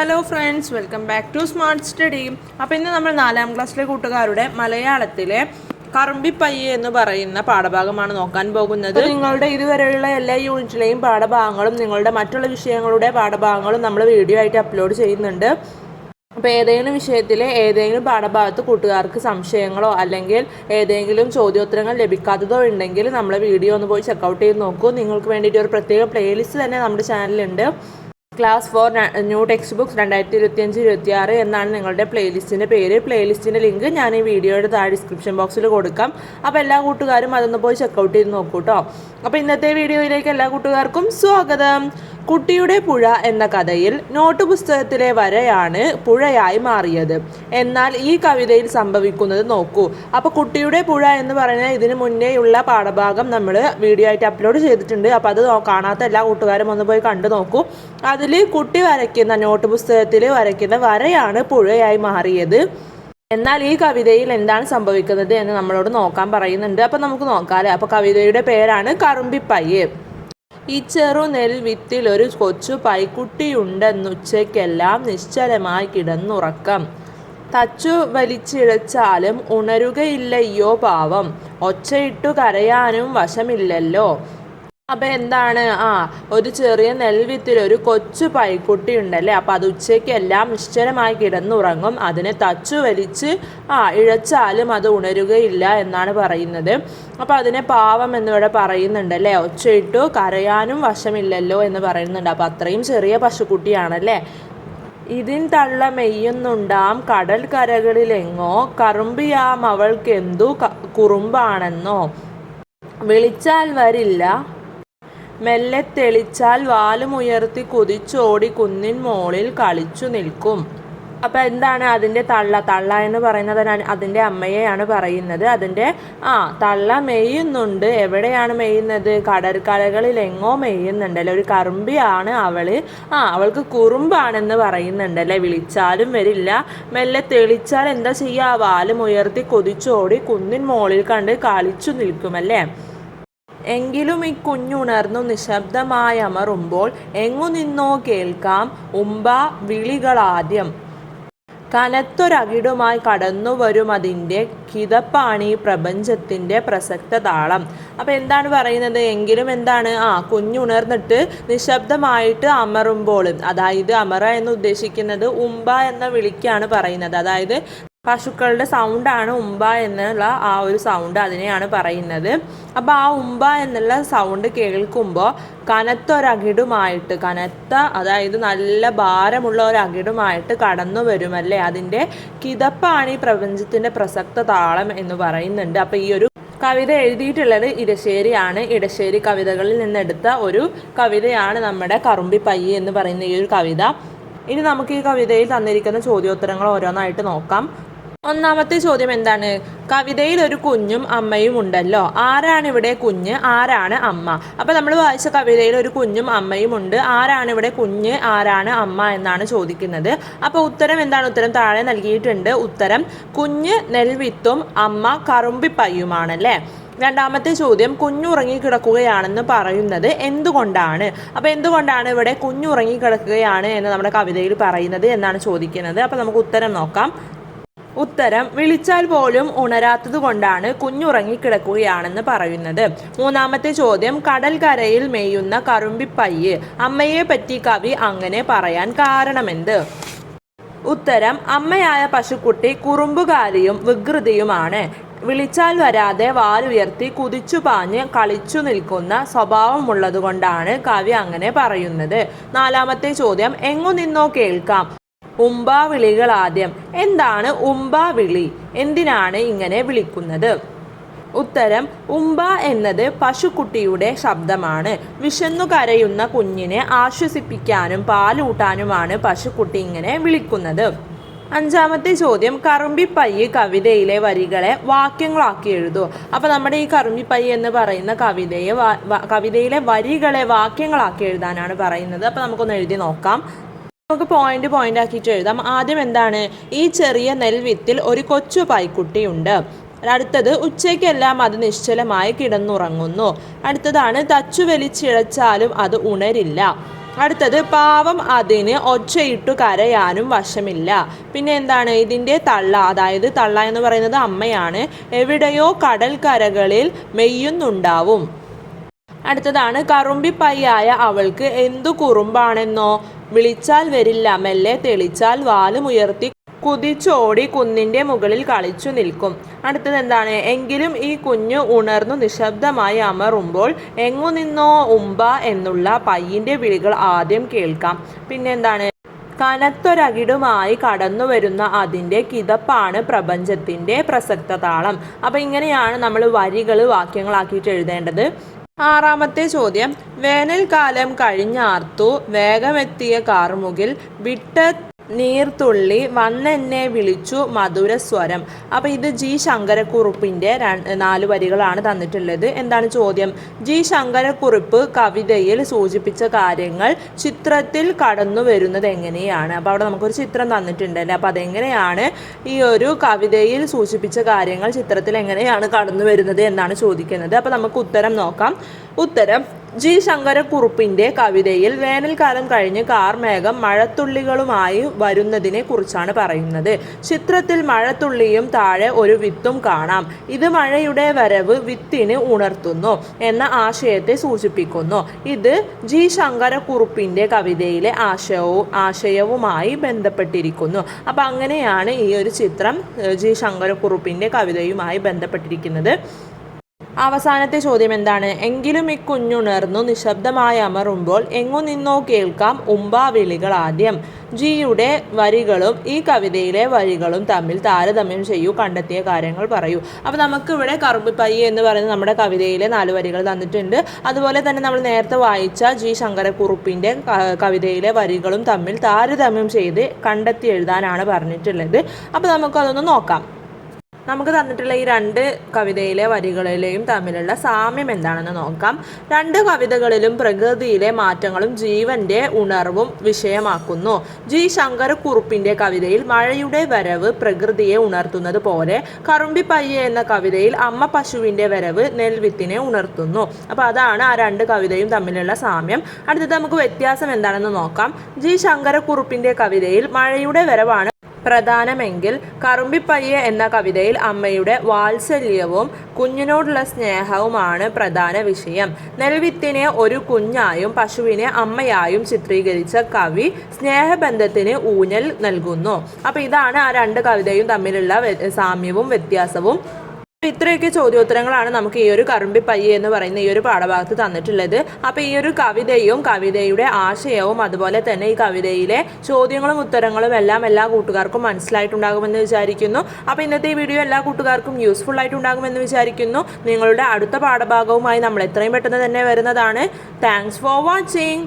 Hello friends welcome back to smart study അപ്പോൾ ഇന്ന് നമ്മൾ നാലാം ക്ലാസ്സിലെ കൂട്ടുകാരുടെ മലയാളത്തിലെ കറുമ്പിപ്പയ്യ എന്ന് പറയുന്ന പാഠഭാഗമാണ് നോക്കാൻ പോകുന്നത്. നിങ്ങളുടെ ഇതുവരെയുള്ള എല്ലാ യൂണിറ്റിലെയും പാഠഭാഗങ്ങളും നിങ്ങളുടെ മറ്റുള്ള വിഷയങ്ങളുടെ പാഠഭാഗങ്ങളും നമ്മൾ വീഡിയോ ആയിട്ട് അപ്ലോഡ് ചെയ്യുന്നുണ്ട്. അപ്പോൾ ഏതെങ്കിലും വിഷയത്തിലെ ഏതെങ്കിലും പാഠഭാഗത്ത് കൂട്ടുകാർക്ക് സംശയങ്ങളോ അല്ലെങ്കിൽ ഏതെങ്കിലും ചോദ്യോത്തരങ്ങൾ ലഭിക്കാത്തതോ ഉണ്ടെങ്കിൽ നമ്മളെ വീഡിയോ ഒന്ന് പോയി ചെക്കൗട്ട് ചെയ്ത് നോക്കൂ. നിങ്ങൾക്ക് വേണ്ടിയിട്ട് ഒരു പ്രത്യേക പ്ലേലിസ്റ്റ് തന്നെ നമ്മുടെ ചാനലിലുണ്ട് class four new text books രണ്ടായിരത്തി ഇരുപത്തിയഞ്ച് ഇരുപത്തി ആറ് എന്നാണ് നിങ്ങളുടെ പ്ലേലിസ്റ്റിന്റെ പേര്. പ്ലേലിസ്റ്റിന്റെ ലിങ്ക് ഞാൻ ഈ വീഡിയോയുടെ താഴെ ഡിസ്ക്രിപ്ഷൻ ബോക്സിൽ കൊടുക്കാം. അപ്പോൾ എല്ലാ കൂട്ടുകാരും അതൊന്ന് പോയി ചെക്കൗട്ട് ചെയ്ത് നോക്കൂ കേട്ടോ അപ്പോൾ ഇന്നത്തെ വീഡിയോയിലേക്ക് എല്ലാ കൂട്ടുകാർക്കും സ്വാഗതം. കുട്ടിയുടെ പുഴ എന്ന കഥയിൽ നോട്ട് പുസ്തകത്തിലെ വരയാണ് പുഴയായി മാറിയത്. എന്നാൽ ഈ കവിതയിൽ സംഭവിക്കുന്നത് നോക്കൂ. അപ്പോൾ കുട്ടിയുടെ പുഴ എന്ന് പറയുന്ന ഇതിന് മുന്നേയുള്ള പാഠഭാഗം നമ്മൾ വീഡിയോ ആയിട്ട് അപ്ലോഡ് ചെയ്തിട്ടുണ്ട്. അപ്പോൾ അത് കാണാത്ത എല്ലാ കൂട്ടുകാരും ഒന്ന് പോയി കണ്ടു നോക്കൂ. അതിൽ കുട്ടി വരയ്ക്കുന്ന നോട്ട് പുസ്തകത്തിൽ വരയ്ക്കുന്ന വരയാണ് പുഴയായി മാറിയത്. എന്നാൽ ഈ കവിതയിൽ എന്താണ് സംഭവിക്കുന്നത് എന്ന് നമ്മളോട് നോക്കാൻ പറയുന്നുണ്ട്. അപ്പം നമുക്ക് നോക്കാമല്ലേ അപ്പോൾ കവിതയുടെ പേരാണ് കറുമ്പിപ്പയ്യ്. ഈ ചെറു നെൽവിത്തിൽ ഒരു കൊച്ചു പൈക്കുട്ടിയുണ്ടെന്നുച്ചയ്ക്കെല്ലാം നിശ്ചലമായി കിടന്നുറക്കം. തച്ചു വലിച്ചിഴച്ചാലും ഉണരുകയില്ലയ്യോ പാവം. ഒച്ചയിട്ടു കരയാനും വശമില്ലല്ലോ. അപ്പൊ എന്താണ്? ആ ഒരു ചെറിയ നെൽവിത്തിൽ ഒരു കൊച്ചു പൈക്കുട്ടി ഉണ്ടല്ലേ? അപ്പൊ അത് ഉച്ചയ്ക്ക് എല്ലാം നിശ്ചലമായി കിടന്നുറങ്ങും. അതിനെ തച്ചു വലിച്ച് ആ ഇഴച്ചാലും അത് ഉണരുകയില്ല എന്നാണ് പറയുന്നത്. അപ്പൊ അതിനെ പാവം എന്നിവിടെ പറയുന്നുണ്ടല്ലേ? ഒച്ചയിട്ടു കരയാനും വശമില്ലല്ലോ എന്ന് പറയുന്നുണ്ട്. അപ്പൊ അത്രയും ചെറിയ പശുക്കുട്ടിയാണല്ലേ? ഇതിൻ തള്ള മെയ്യുന്നുണ്ടാം. കടൽ കരകളിലെങ്ങോ കറുമ്പിയാം അവൾക്കെന്തു കുറുമ്പാണെന്നോ? വിളിച്ചാൽ വരില്ല. മെല്ലെ തെളിച്ചാൽ വാലുമുയർത്തി കുതിച്ചോടി കുന്നിൻ മോളിൽ കളിച്ചു നിൽക്കും. അപ്പോൾ എന്താണ് അതിന്റെ തള്ള? തള്ള എന്ന് പറയുന്നത് അതിന്റെ അമ്മയെയാണ് പറയുന്നത്. അതിന്റെ ആ തള്ള മെയ്യുന്നുണ്ട്. എവിടെയാണ് മെയ്യുന്നത്? കടൽക്കരകളിൽ എങ്ങോ മെയ്യുന്നുണ്ടല്ലേ? ഒരു കറുമ്പിയാണ് അവൾ. ആ അവൾക്ക് കുറുമ്പാണെന്ന് പറയുന്നുണ്ടല്ലേ? വിളിച്ചാലും വരില്ല. മെല്ലെ തെളിച്ചാൽ എന്താ ചെയ്യുക? വാലും ഉയർത്തി കുതിച്ചോടി കുന്നിൻ മോളിൽ കണ്ട് കളിച്ചു നിൽക്കുമല്ലേ? എങ്കിലും ഈ കുഞ്ഞുണർന്നു നിശബ്ദമായി അമറുമ്പോൾ എങ്ങു നിന്നോ കേൾക്കാം ഉമ്പ വിളികളാദ്യം. കനത്തൊരകിടുമായി കടന്നു വരും അതിന്റെ കിതപ്പാണ് ഈ പ്രപഞ്ചത്തിന്റെ പ്രസക്ത താളം. അപ്പം എന്താണ് പറയുന്നത്? എങ്കിലും എന്താണ്? ആ കുഞ്ഞുണർന്നിട്ട് നിശബ്ദമായിട്ട് അമറുമ്പോൾ അതായത് അമറ എന്ന് ഉദ്ദേശിക്കുന്നത് ഉമ്പ എന്ന വിളിക്കാണ് പറയുന്നത്. അതായത് പശുക്കളുടെ സൗണ്ടാണ് ഉമ്പ എന്നുള്ള ആ ഒരു സൗണ്ട് അതിനെയാണ് പറയുന്നത്. അപ്പോൾ ആ ഉമ്പ എന്നുള്ള സൗണ്ട് കേൾക്കുമ്പോൾ കനത്തൊരകിടുമായിട്ട് കനത്ത അതായത് നല്ല ഭാരമുള്ള ഒരു അകിടുമായിട്ട് കടന്നു വരുമല്ലേ? അതിന്റെ കിതപ്പാണ് ഈ പ്രപഞ്ചത്തിന്റെ പ്രസക്ത താളം എന്ന് പറയുന്നുണ്ട്. അപ്പോൾ ഈ ഒരു കവിത എഴുതിയിട്ടുള്ളത് ഇടശ്ശേരിയാണ്. ഇടശ്ശേരി കവിതകളിൽ നിന്നെടുത്ത ഒരു കവിതയാണ് നമ്മുടെ കറുമ്പി പയ്യ എന്ന് പറയുന്ന ഈ ഒരു കവിത. ഇനി നമുക്ക് ഈ കവിതയിൽ തന്നിരിക്കുന്ന ചോദ്യോത്തരങ്ങൾ ഓരോന്നായിട്ട് നോക്കാം. ഒന്നാമത്തെ ചോദ്യം എന്താണ്? കവിതയിൽ ഒരു കുഞ്ഞും അമ്മയും ഉണ്ടല്ലോ. ആരാണ് ഇവിടെ കുഞ്ഞ്? ആരാണ് അമ്മ? അപ്പൊ നമ്മൾ വായിച്ച കവിതയിൽ ഒരു കുഞ്ഞും അമ്മയും ഉണ്ട്. ആരാണ് ഇവിടെ കുഞ്ഞ്? ആരാണ് അമ്മ? എന്നാണ് ചോദിക്കുന്നത്. അപ്പൊ ഉത്തരം എന്താണ്? ഉത്തരം താഴെ നൽകിയിട്ടുണ്ട്. ഉത്തരം കുഞ്ഞ് നെൽവിത്തും അമ്മ കറുമ്പിപ്പയ്യുമാണല്ലേ? രണ്ടാമത്തെ ചോദ്യം കുഞ്ഞുറങ്ങി കിടക്കുകയാണെന്ന് പറയുന്നത് എന്തുകൊണ്ടാണ്? അപ്പൊ എന്തുകൊണ്ടാണ് ഇവിടെ കുഞ്ഞുറങ്ങി കിടക്കുകയാണ് എന്ന് നമ്മുടെ കവിതയിൽ പറയുന്നത് എന്നാണ് ചോദിക്കുന്നത്. അപ്പൊ നമുക്ക് ഉത്തരം നോക്കാം. ഉത്തരം വിളിച്ചാൽ പോലും ഉണരാത്തത് കൊണ്ടാണ് കുഞ്ഞുറങ്ങിക്കിടക്കുകയാണെന്ന് പറയുന്നത്. മൂന്നാമത്തെ ചോദ്യം കടൽക്കരയിൽ മേയുന്ന കറുമ്പിപ്പയ്യ്. അമ്മയെ പറ്റി കവി അങ്ങനെ പറയാൻ കാരണമെന്ത്? ഉത്തരം അമ്മയായ പശുക്കുട്ടി കുറുമ്പുകാരിയും വികൃതിയുമാണ്. വിളിച്ചാൽ വരാതെ വാലുയർത്തി കുതിച്ചു പാഞ്ഞ് കളിച്ചു നിൽക്കുന്ന സ്വഭാവമുള്ളതുകൊണ്ടാണ് കവി അങ്ങനെ പറയുന്നത്. നാലാമത്തെ ചോദ്യം എങ്ങു നിന്നോ കേൾക്കാം. ഉമ്പാ വിളികൾ ആദ്യം എന്താണ് ഉമ്പാവിളി? എന്തിനാണ് ഇങ്ങനെ വിളിക്കുന്നത്? ഉത്തരം ഉമ്പ എന്നത് പശുക്കുട്ടിയുടെ ശബ്ദമാണ്. വിശന്നു കരയുന്ന കുഞ്ഞിനെ ആശ്വസിപ്പിക്കാനും പാലൂട്ടാനുമാണ് പശുക്കുട്ടി ഇങ്ങനെ വിളിക്കുന്നത്. അഞ്ചാമത്തെ ചോദ്യം കറുമ്പിപ്പയ്യ് കവിതയിലെ വരികളെ വാക്യങ്ങളാക്കി എഴുതൂ. അപ്പോൾ നമ്മുടെ ഈ കറുമ്പിപ്പയ്യ് എന്ന് പറയുന്ന കവിതയെ കവിതയിലെ വരികളെ വാക്യങ്ങളാക്കി എഴുതാനാണ് പറയുന്നത്. അപ്പോൾ നമുക്കൊന്ന് എഴുതി നോക്കാം. നമുക്ക് പോയിന്റ് പോയിന്റ് ആക്കിയിട്ട് എഴുതാം. ആദ്യം എന്താണ്? ഈ ചെറിയ നെൽവിത്തിൽ ഒരു കൊച്ചു പായ്ക്കുട്ടിയുണ്ട് അടുത്തത് ഉച്ചയ്ക്കെല്ലാം അത് നിശ്ചലമായി കിടന്നുറങ്ങുന്നു. അടുത്തതാണ് തച്ചു വലിച്ചിഴച്ചാലും അത് ഉണരില്ല. അടുത്തത് പാവം അതിന് ഒച്ചയിട്ടു കരയാനും വശമില്ല. പിന്നെ എന്താണ്? ഇതിന്റെ തള്ള അതായത് തള്ള എന്ന് പറയുന്നത് അമ്മയാണ് എവിടെയോ കടൽ കരകളിൽ മെയ്യുന്നുണ്ടാവും. അടുത്തതാണ് കറുമ്പിപ്പയ്യായ അവൾക്ക് എന്തു കുറുമ്പാണെന്നോ? വിളിച്ചാൽ വരില്ല മെല്ലെ തെളിച്ചാൽ വാലുമുയർത്തി കുതിച്ചോടി കുന്നിന്റെ മുകളിൽ കളിച്ചു നിൽക്കും. അടുത്തത് എന്താണ് എങ്കിലും ഈ കുഞ്ഞു ഉണർന്നു നിശബ്ദമായി അമറുമ്പോൾ എങ്ങു നിന്നോ ഉമ്പ എന്നുള്ള പയ്യന്റെ വിളികൾ ആദ്യം കേൾക്കാം. പിന്നെന്താണ് കനത്തൊരകിടുമായി കടന്നു വരുന്ന അതിന്റെ കിതപ്പാണ് പ്രപഞ്ചത്തിന്റെ പ്രസക്ത താളം അപ്പം ഇങ്ങനെയാണ് നമ്മൾ വരികൾ വാക്യങ്ങളാക്കിയിട്ട് എഴുതേണ്ടത്. ആറാമത്തെ ചോദ്യം. വേനൽക്കാലം കഴിഞ്ഞാർത്തു വേഗമെത്തിയ കാർമുകിൽ വിട്ട നീർത്തുള്ളി വന്നെന്നെ വിളിച്ചു മധുരസ്വരം. അപ്പോൾ ഇത് ജി ശങ്കരക്കുറുപ്പിന്റെ നാല് വരികളാണ് തന്നിട്ടുള്ളത്. എന്താണ് ചോദ്യം? ജി ശങ്കരക്കുറുപ്പ് കവിതയിൽ സൂചിപ്പിച്ച കാര്യങ്ങൾ ചിത്രത്തിൽ കടന്നു വരുന്നത് എങ്ങനെയാണ്? അപ്പോൾ അവിടെ നമുക്കൊരു ചിത്രം തന്നിട്ടുണ്ടല്ലേ? അപ്പോൾ അതെങ്ങനെയാണ് ഈ ഒരു കവിതയിൽ സൂചിപ്പിച്ച കാര്യങ്ങൾ ചിത്രത്തിൽ എങ്ങനെയാണ് കടന്നു വരുന്നത് എന്നാണ് ചോദിക്കുന്നത്. അപ്പോൾ നമുക്ക് ഉത്തരം നോക്കാം. ഉത്തരം ജി ശങ്കരക്കുറുപ്പിന്റെ കവിതയിൽ വേനൽക്കാലം കഴിഞ്ഞ് കാർമേഘം മഴത്തുള്ളികളുമായി വരുന്നതിനെ കുറിച്ചാണ് പറയുന്നത്. ചിത്രത്തിൽ മഴത്തുള്ളിയും താഴെ ഒരു വിത്തും കാണാം. ഇത് മഴയുടെ വരവ് വിത്തിന് ഉണർത്തുന്നു എന്ന ആശയത്തെ സൂചിപ്പിക്കുന്നു. ഇത് ജി ശങ്കരക്കുറുപ്പിന്റെ കവിതയിലെ ആശയവും ആശയവുമായി ബന്ധപ്പെട്ടിരിക്കുന്നു. അപ്പം അങ്ങനെയാണ് ഈ ഒരു ചിത്രം ജി ശങ്കരക്കുറുപ്പിന്റെ കവിതയുമായി ബന്ധപ്പെട്ടിരിക്കുന്നത്. അവസാനത്തെ ചോദ്യം എന്താണ്? എങ്കിലും ഈ കുഞ്ഞുണർന്നു നിശബ്ദമായി അമറുമ്പോൾ എങ്ങു നിന്നോ കേൾക്കാം ഉമ്പാ വിളികൾ ആദ്യം. ജിയുടെ വരികളും ഈ കവിതയിലെ വരികളും തമ്മിൽ താരതമ്യം ചെയ്യൂ കണ്ടെത്തിയ കാര്യങ്ങൾ പറയൂ. അപ്പോൾ നമുക്ക് ഇവിടെ കറുപ്പിപ്പയ്യ എന്ന് പറയുന്ന നമ്മുടെ കവിതയിലെ നാല് വരികൾ തന്നിട്ടുണ്ട്. അതുപോലെ തന്നെ നമ്മൾ നേരത്തെ വായിച്ച ജി ശങ്കരക്കുറുപ്പിന്റെ കവിതയിലെ വരികളും തമ്മിൽ താരതമ്യം ചെയ്ത് കണ്ടെത്തി എഴുതാനാണ് പറഞ്ഞിട്ടുള്ളത്. അപ്പോൾ നമുക്കതൊന്ന് നോക്കാം. നമുക്ക് തന്നിട്ടുള്ള ഈ രണ്ട് കവിതയിലെ വരികളിലെയും തമ്മിലുള്ള സാമ്യം എന്താണെന്ന് നോക്കാം. രണ്ട് കവിതകളിലും പ്രകൃതിയിലെ മാറ്റങ്ങളും ജീവന്റെ ഉണർവും വിഷയമാക്കുന്നു. ജി. ശങ്കരക്കുറുപ്പിന്റെ കവിതയിൽ മഴയുടെ വരവ് പ്രകൃതിയെ ഉണർത്തുന്നത് പോലെ കറുമ്പിപ്പയ്യ എന്ന കവിതയിൽ അമ്മ പശുവിന്റെ വരവ് നെൽവിത്തിനെ ഉണർത്തുന്നു. അപ്പോൾ അതാണ് ആ രണ്ട് കവിതയും തമ്മിലുള്ള സാമ്യം. അടുത്തത് നമുക്ക് വ്യത്യാസം എന്താണെന്ന് നോക്കാം. ജി. ശങ്കരക്കുറുപ്പിന്റെ കവിതയിൽ മഴയുടെ വരവാണ് പ്രധാനമെങ്കിൽ കറുമ്പിപ്പയ്യ എന്ന കവിതയിൽ അമ്മയുടെ വാത്സല്യവും കുഞ്ഞിനോടുള്ള സ്നേഹവുമാണ് പ്രധാന വിഷയം. നെൽവിത്തിനെ ഒരു കുഞ്ഞായും പശുവിനെ അമ്മയായും ചിത്രീകരിച്ച കവി സ്നേഹബന്ധത്തിന് ഊന്നൽ നൽകുന്നു. അപ്പോൾ ഇതാണ് ആ രണ്ട് കവിതയും തമ്മിലുള്ള സാമ്യവും വ്യത്യാസവും. ഇത്രയൊക്കെ ചോദ്യോത്തരങ്ങളാണ് നമുക്ക് ഈ ഒരു കറുമ്പി പയ്യ എന്ന് പറയുന്ന ഈ ഒരു പാഠഭാഗത്ത് തന്നിട്ടുള്ളത്. അപ്പോൾ ഈ ഒരു കവിതയും കവിതയുടെ ആശയവും അതുപോലെ തന്നെ ഈ കവിതയിലെ ചോദ്യങ്ങളും ഉത്തരങ്ങളും എല്ലാം എല്ലാ കൂട്ടുകാർക്കും മനസ്സിലായിട്ടുണ്ടാകുമെന്ന് വിചാരിക്കുന്നു. അപ്പോൾ ഇന്നത്തെ ഈ വീഡിയോ എല്ലാ കൂട്ടുകാർക്കും യൂസ്ഫുൾ ആയിട്ടുണ്ടാകുമെന്ന് വിചാരിക്കുന്നു. നിങ്ങളുടെ അടുത്ത പാഠഭാഗവുമായി നമ്മൾ എത്രയും പെട്ടെന്ന് തന്നെ വരുന്നതാണ്. Thanks for watching